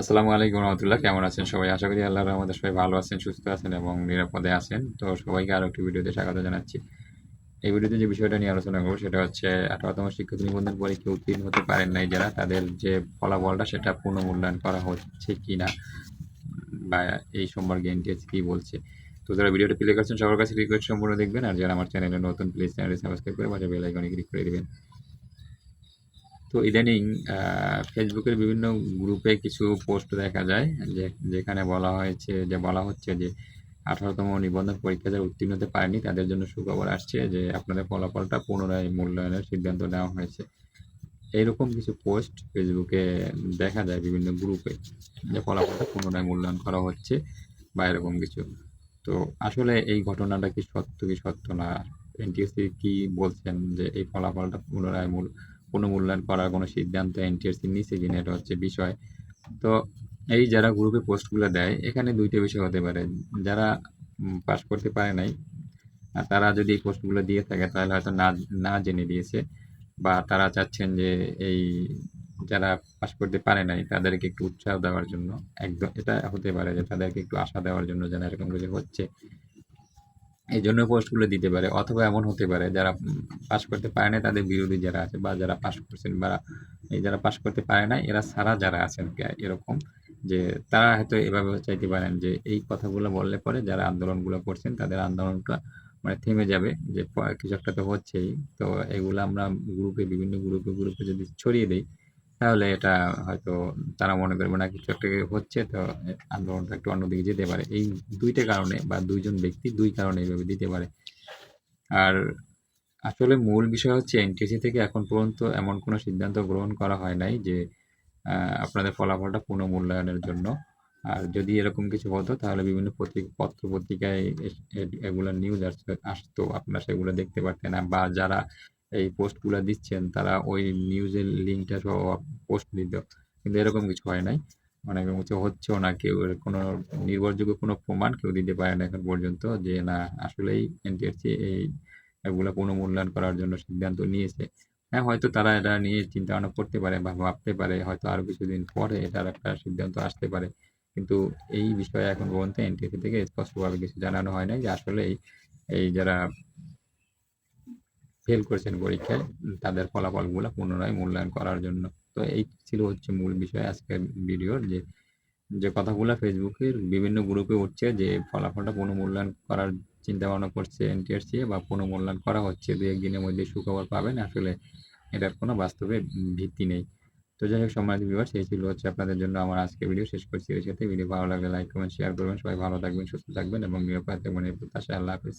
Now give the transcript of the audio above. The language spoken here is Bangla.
আসসালামু আলাইকুম রহমতুল্লাহ, কেমন আছেন সবাই? আশা করি আল্লাহর রহমতে সবাই ভালো আছেন, সুস্থ আছেন এবং নিরাপদে আছেন। তো সবাইকে আরও একটি ভিডিওতে স্বাগত জানাচ্ছি। এই ভিডিওতে যে বিষয়টা নিয়ে আলোচনা করব সেটা হচ্ছে, আঠারোতম শিক্ষার্থী নিবন্ধন পরীক্ষা উত্তীর্ণ হতে পারেন নাই যারা, তাদের যে ফলাফলটা সেটা পুনঃমূল্যায়ন করা হচ্ছে কি না বা এই সোমবার গেন্টিএস কি বলছে। তো যারা ভিডিওটা প্লে করছেন, সবার কাছে রিকোয়েস্ট সম্পূর্ণ দেখবেন। আর যারা আমার চ্যানেলে নতুন প্লিজ চ্যানেলে সাবস্ক্রাইব করে পাশে বেল আইকনে ক্লিক করে দেবেন। তো ইদানিং ফেসবুকের বিভিন্ন গ্রুপে কিছু পোস্ট দেখা যায় যে, যেখানে বলা হয়েছে, যে বলা হচ্ছে যে আঠারোতম নিবন্ধন পরীক্ষা যারা উত্তীর্ণ হতে পারেনি, তাদের জন্য সুখবর আসছে যে আপনাদের ফলাফলটা পুনরায় মূল্যায়নের সিদ্ধান্ত নেওয়া হয়েছে। এইরকম কিছু পোস্ট ফেসবুকে দেখা যায় বিভিন্ন গ্রুপে যে ফলাফলটা পুনরায় মূল্যায়ন করা হচ্ছে বা এরকম কিছু। তো আসলে এই ঘটনাটা কি সত্য কি সত্য না? এনটিএসসি কি বলছেন যে এই ফলাফলটা পুনরায় মূল পুনর্মূল্যায়ন করার কোনো সিদ্ধান্ত এনটিএসসি নিছে কিনা, এটা হচ্ছে বিষয়। তো এই যারা গ্রুপে পোস্টগুলো দেয়, এখানে দুইটা বিষয় হতে পারে। যারা পাস করতে পারে নাই তারা যদি এই পোস্টগুলো দিয়ে থাকে, তাহলে হয়তো না না জেনে দিয়েছে, বা তারা চাচ্ছেন যে এই যারা পাস করতে পারে নাই, তাদেরকে একটু উৎসাহ দেওয়ার জন্য, একদম, এটা হতে পারে যে তাদেরকে একটু আশা দেওয়ার জন্য যেন এরকম কিছু হচ্ছে। এই জন্য পোস্টগুলো দিতে পারে, অথবা এমন হতে পারে যারা পাস করতে পারে না তাদের বিরোধী যারা আছে বা যারা পাস করছেন বা এই যারা পাস করতে পারে না এরা ছাড়া যারা আছেন এরকম যে তারা হয়তো এভাবে চাইতে পারেন যে এই কথাগুলো বললে পরে যারা আন্দোলনগুলো করছেন তাদের আন্দোলনটা মানে থেমে যাবে, যে কিছু একটা তো হচ্ছেই। তো এগুলো আমরা গ্রুপে বিভিন্ন গ্রুপে গ্রুপে যদি ছড়িয়ে দিই তাহলে এটা হয়তো তারা মনে করবে না কিছু একটা হচ্ছে, তো আন্দোলনটা একটু অন্যদিকে যেতে পারে। এই দুইটা কারণে বা দুইজন ব্যক্তি দুই কারণে এইভাবে দিতে পারে। আর আসলে মূল বিষয় হচ্ছে এনটিসি থেকে এখন পর্যন্ত এমন কোনো সিদ্ধান্ত গ্রহণ করা হয় নাই যে আপনাদের ফলাফলটা পুনঃমূল্যায়নের জন্য। আর যদি এরকম কিছু হতো, তাহলে বিভিন্ন পত্রিকা পত্র পত্রিকায় এস- এ- এগুলোর নিউজ আসতো আপনারা সেগুলো দেখতে পারতেন বা যারা এই পোস্টগুলো দিচ্ছেন, তারা ওই নিউজের লিঙ্কটা সহ পোস্ট দিত কিন্তু এরকম কিছু হয় নাই। অনেক কিছু হচ্ছেও না, কেউ কোনো নির্ভরযোগ্য কোনো প্রমাণ কেউ দিতে পারে না এখন পর্যন্ত যে না, আসলেই এনটিআরসি এই এগুলো পুনর্মূল্যায়ন করার জন্য সিদ্ধান্ত নিয়েছে। হ্যাঁ হয়তো তারা এটা নিয়ে চিন্তা ভাবনা করতে পারে বা ভাবতে পারে, হয়তো আরও কিছুদিন পরে এটার একটা সিদ্ধান্ত আসতে পারে। কিন্তু এই বিষয়ে এখন পর্যন্ত এনটিএসসি থেকে স্পষ্টভাবে কিছু জানানো হয় নাই যে আসলে এই যারা ফেল করেছেন পরীক্ষায়, তাদের ফলাফলগুলো পুনরায় মূল্যায়ন করার জন্য। তো এই ছিল হচ্ছে মূল বিষয় আজকের ভিডিওর যে যে কথাগুলো ফেসবুকের বিভিন্ন গ্রুপে উঠছে যে ফলাফলটা পুনর্মূল্যায়ন করার চিন্তা ভাবনা করছে এনটিআরসি বা পুনর্মূল্যায়ন করা হচ্ছে, দু একদিনের মধ্যে সুখবর পাবেন। আসলে এটার কোনো বাস্তবে ভিত্তি নেই। তো যাই হোক, সম্মানিত ভিউয়ার সেই ছিল হচ্ছে আপনাদের জন্য আমার আজকে ভিডিও শেষ করছি এর সাথে। ভিডিও ভালো লাগলে লাইক কমেন্ট শেয়ার করবেন। সবাই ভালো থাকবেন, সুস্থ থাকবেন এবং নিরাপদ থাকবেন এই প্রত্যাশা আল্লাহ হাফিজ।